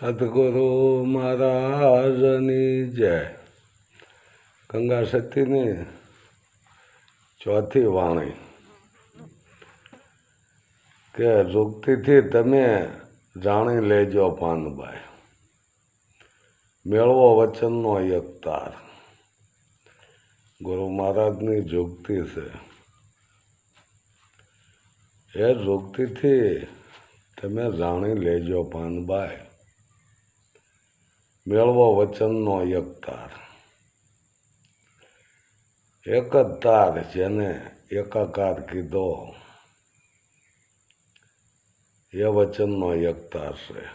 સદગુરુ મહારાજની જય. ગંગા શક્તિની ચોથી વાણી. કે જુગતીથી તમે જાણી લેજો પાનભાઈ મેળવો વચનનો યકતાર ગુરુ મહારાજની જુગતી છે. એ જુગતીથી તમે જાણી લેજો પાનભાઈ મેળવો વચનનો યકતાર એક જ તાર જેને એકાકાર કીધો, એ વચનનો યકતાર છે.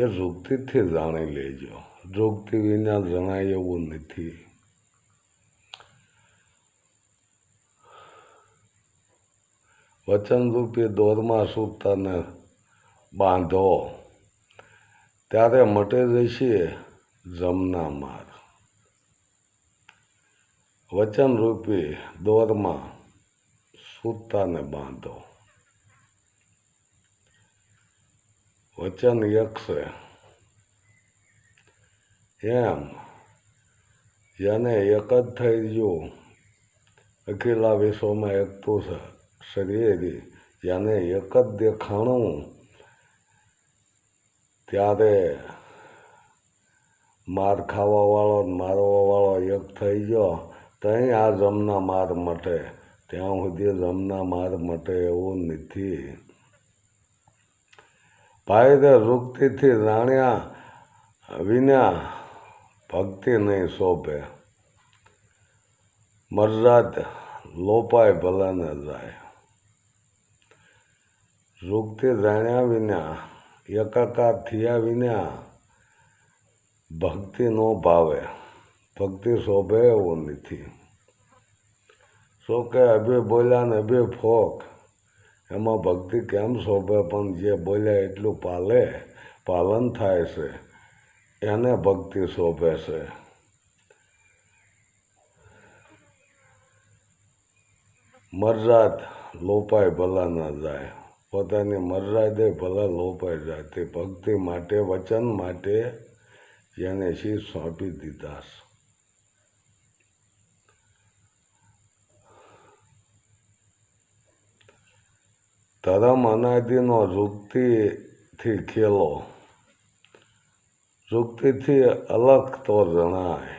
એ જુગતીથી જાણી લેજો. જુગતી વિના જણાય એવું નથી. વચનરૂપી દોરમાં સૂતાને બાંધો. ત્યારે મટે જશે જમના માર. વચનરૂપી દોરમાં સૂતાને બાંધો. વચન યક્ષે, એમ જેને એક જ થઈ ગયું. અખિલા વિશ્વમાં એક તો શરીરી જેને એક જ દેખાણું ત્યારે માર ખાવાવાળો મારવાવાળો એક થઈ ગયો. ત્યાં આ જમના માર મટે. ત્યાં સુધી જમના માર મટે એવું નથી. ભાઈ રૂકતીથી રાણ્યા વિના ભક્તિ નહીં શોભે. મરજાદ લોપાય ભલે ન જાય. રૂકથી જાણ્યા વિના એકાકાર થયા વિના ભક્તિ નો ભાવે. ભક્તિ શોભે એવું નથી. શું કે અભે બોલ્યા ને અભે ફોક? એમાં ભક્તિ કેમ શોભે? પણ જે બોલ્યા એટલું પાલે, પાલન થાય છે. એને ભક્તિ શોભે છે. મરજાત લોપાય ભલા ન જાય. પોતાની મર્યાદે ભલા લોપાઈ જાય, તે ભક્તિ માટે, વચન માટે જેને શીશ સોંપી દીધા ધરમ અનાદિનો થી ખેલો. જુક્તિથી અલગ તો જણાય.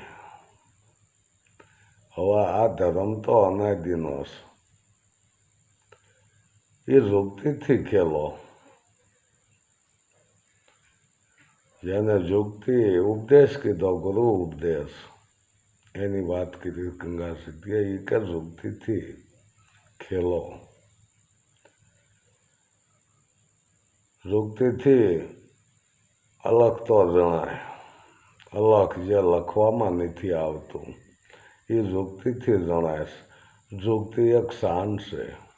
હવે આ ધર્મ તો અનાદિનો છે. એ રોગતીથી ખેલો જેને જોગતી ઉપદેશ કીધો, ગુરુ ઉપદેશ. એની વાત કીધી ગંગા સિદ્ધિએ, એ કે જોગતીથી ખેલો. જોગતીથી અલગ તો જણાય. અલગ જે લખવામાં નથી આવતું, એ જોગતીથી જણાય. જોગતી એક શાન છે.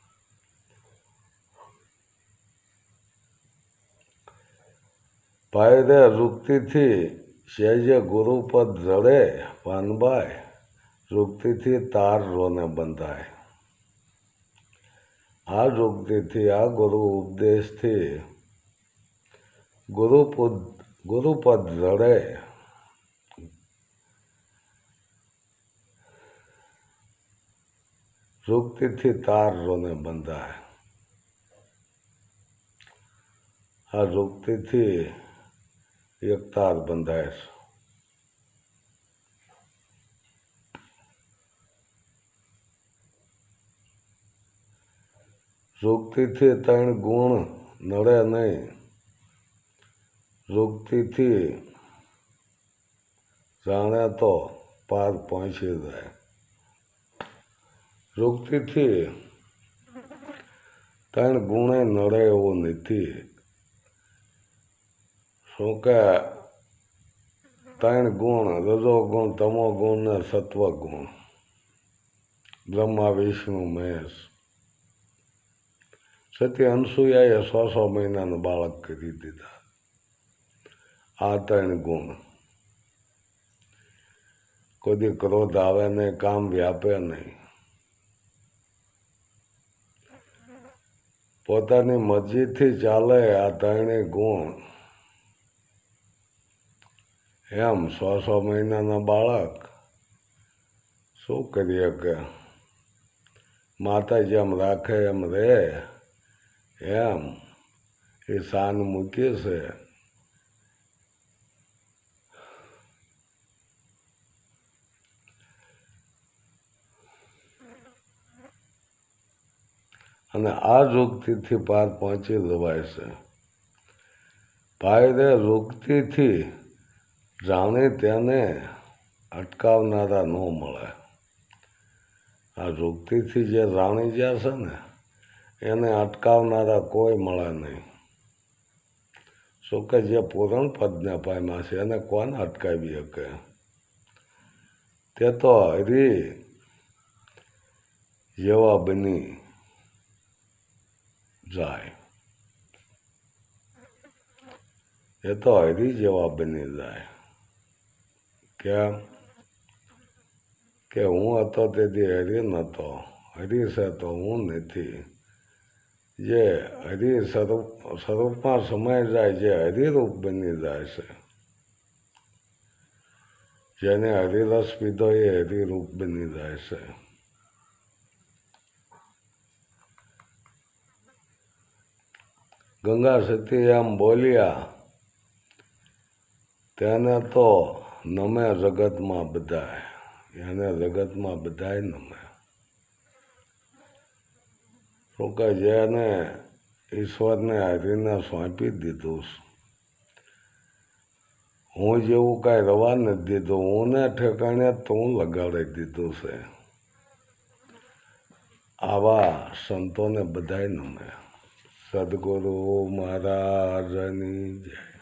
ભાઈ રે જુક્તિથી સહેજે ગુરુપદ જડે પાનભાઈ જુક્તિથી તાર રોને બંધાય આ જુક્તિથી આ ગુરુ ઉપદેશથી ગુરુપદ ગુરુપદ જડે જુક્તિથી તાર રોને બંધાય આ જુક્તિથી એક તાર બંધાય છે જુક્તિથી ત્રણ ગુણ નડે નહીં જુક્તિથી જાણે તો પાર પહોંચી જાય જુક્તિથી ત્રણ ગુણે નડે એવો નથી શું કે ત્રણ ગુણ, રજો ગુણ, તમો ગુણ ને સત્વ ગુણ. બ્રહ્મા, વિષ્ણુ, મહેશ. સતી અનસુયાએ સો સો મહિનાનું બાળક કરી દીધા. આ ત્રણ ગુણ. કોઈ ક્રોધ આવે નહીં, કામ વ્યાપે નહીં. પોતાની મરજીથી ચાલે આ ત્રણેય ગુણ. એમ સો સો મહિનાના બાળક. શું કરીએ શકે માતા જેમ રાખે, એમ રહે એમ. એ સાન મૂકી છે. અને આ યુક્તિથી પાર પહોંચી જવાય છે. ભાઈ રે યુક્તિથી જાણે તેને અટકાવનારા ન મળે. આ યુક્તિથી જે રાણી જ્યાં છે ને, એને અટકાવનારા કોઈ મળે નહીં. શું કે જે પૂરણ પદને પામ્યા છે, એને કોને અટકાવી શકે? તે તો હરી જેવા બની જાય. એ તો હરી જેવા બની જાય. કેમ કે હું હતો તેથી હરી નહોતો હરીશ હતો હું નથી. જે હરી સ્વરૂપ, સ્વરૂપમાં સમાઈ જાય, જે હરિરૂપ બની જાય છે. જેને હરિરસ પીધો એ હરિરૂપ બની જાય છે. ગંગા સતી એમ બોલ્યા, તેને તો નમે જગતમાં બધાય. એને જગતમાં બધાય નમે. શું કે જેને ઈશ્વરને હરીને સોંપી દીધું હું જેવું કાંઈ રવા નથી દીધું. હું ને ઠેકાણે તું લગાડી દીધું છે. આવા સંતોને બધાય નમે. સદગુરુ મહારાજની જય.